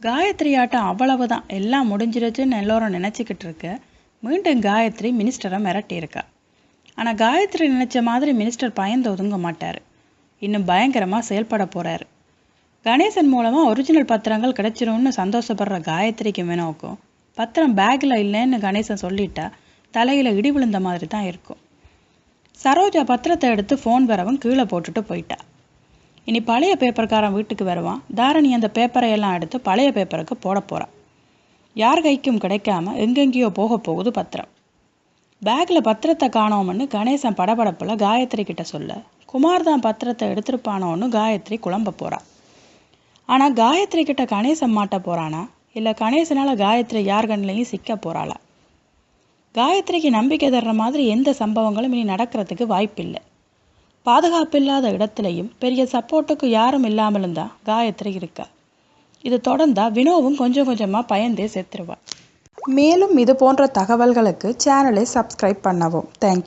காயத்ரி ஆட்டம் அவ்வளவுதான். எல்லாம் முடிஞ்சிருச்சுன்னு எல்லோரும் நினச்சிக்கிட்டு இருக்க. மீண்டும் காயத்ரி மினிஸ்டரை மிரட்டியிருக்கா. ஆனால் காயத்ரி நினச்ச மாதிரி மினிஸ்டர் பயந்து ஒதுங்க மாட்டார். இன்னும் பயங்கரமாக செயல்பட போகிறாரு கணேசன் மூலமாக ஒரிஜினல் பத்திரங்கள் கிடைச்சிரும்னு சந்தோஷப்படுற காயத்ரிக்கு வினோக்கும். பத்திரம் பேக்கில் இல்லைன்னு கணேசன் சொல்லிட்டா தலையில் இடி விழுந்த மாதிரி தான் இருக்கும். சரோஜா பத்திரத்தை எடுத்து ஃபோன் வரவும் கீழே போட்டுட்டு போயிட்டா. இனி பழைய பேப்பர்காரன் வீட்டுக்கு வருவான். தாரணி அந்த பேப்பரை எல்லாம் எடுத்து பழைய பேப்பருக்கு போட போகிறான் யார் கைக்கும் கிடைக்காம எங்கெங்கேயோ போக போகுது பத்திரம். பேக்கில் பத்திரத்தை காணோம்னு கணேசன் படபடப்பில் காயத்ரி கிட்ட சொல்ல குமார் தான் பத்திரத்தை எடுத்திருப்பானோன்னு காயத்ரி குழம்ப போகிறான் ஆனால் காயத்ரி கிட்ட கணேசன் மாட்ட போகிறானா இல்லை கணேசனால காயத்ரி யார் கண்ணிலையும் சிக்க போகிறாளா காயத்ரிக்கு நம்பிக்கை தர்ற மாதிரி எந்த சம்பவங்களும் இனி நடக்கிறதுக்கு வாய்ப்பில்லை. பாதுகாப்பில்லாத இடத்துலையும் பெரிய சப்போர்ட்டுக்கு யாரும் இல்லாமலும் தான் காயத்ரி இருக்கா? இது தொடர்ந்தா வினோவும் கொஞ்சம் கொஞ்சமாக பயந்தே செத்துருவா. மேலும் இது போன்ற தகவல்களுக்கு சேனலை சப்ஸ்கிரைப் பண்ணவும். தேங்க்யூ